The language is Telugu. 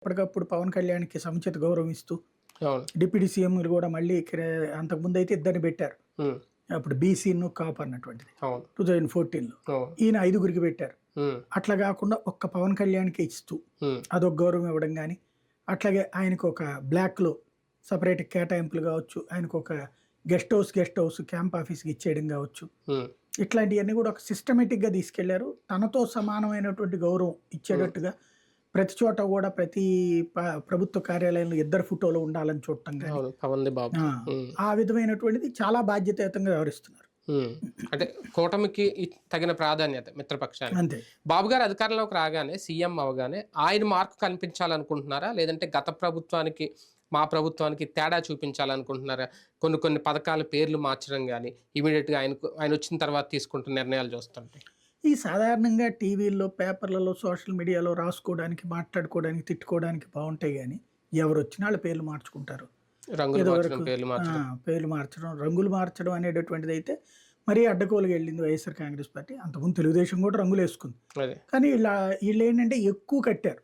ఎప్పటికప్పుడు పవన్ కళ్యాణ్కి సముచిత గౌరవం ఇస్తూ డిప్యూటీ సీఎంలు కూడా మళ్ళీ అంతకుముందు అయితే ఇద్దరిని పెట్టారు. అప్పుడు బీసీను కాప్ అన్నటువంటిది. టూ థౌజండ్ ఫోర్టీన్లో ఈయన ఐదుగురికి పెట్టారు. అట్లా కాకుండా ఒక్క పవన్ కళ్యాణ్కి ఇస్తూ అదొక గౌరవం ఇవ్వడం కానీ అట్లాగే ఆయనకు ఒక బ్లాక్లో సపరేట్ కేటాయింపులు కావచ్చు ఆయనకు ఒక guest house guest house camp ఆఫీస్కి ఇచ్చేయడం కావచ్చు. ఇట్లాంటివన్నీ కూడా ఒక సిస్టమేటిక్గా తీసుకెళ్ళారు. తనతో సమానమైనటువంటి గౌరవం ఇచ్చేటట్టుగా ప్రతి చోట కూడా ప్రతి ప్రభుత్వ కార్యాలయంలో ఇద్దరు ఫోటోలు ఉండాలని చూడటం కానీ ఆ, విధమైనటువంటిది చాలా బాధ్యతాయుతంగా వ్యవహరిస్తున్నారు. అంటే కూటమికి తగిన ప్రాధాన్యత మిత్రపక్షానికి. అంతే. బాబు గారు అధికారంలోకి రాగానే సీఎం అవగానే ఆయన మార్కు కనిపించాలనుకుంటున్నారా? లేదంటే గత ప్రభుత్వానికి మా ప్రభుత్వానికి తేడా చూపించాలనుకుంటున్నారా? కొన్ని కొన్ని పథకాల పేర్లు మార్చడం కానీ ఇమీడియట్గా ఆయనకు ఆయన వచ్చిన తర్వాత తీసుకుంటున్న నిర్ణయాలు చూస్తుంటే. ఈ సాధారణంగా టీవీల్లో పేపర్లలో సోషల్ మీడియాలో రాసుకోవడానికి మాట్లాడుకోవడానికి తిట్టుకోవడానికి బాగుంటాయి కానీ ఎవరు వచ్చినా వాళ్ళ పేర్లు మార్చుకుంటారు. పేర్లు మార్చడం. రంగులు మార్చడం అనేటటువంటిది అయితే మరీ అడ్డగోలుగా వెళ్ళింది వైఎస్ఆర్ కాంగ్రెస్ పార్టీ. అంతకుముందు తెలుగుదేశం కూడా రంగులు వేసుకుంది కానీ ఇలా వీళ్ళు ఏంటంటే ఎక్కువ కట్టారు.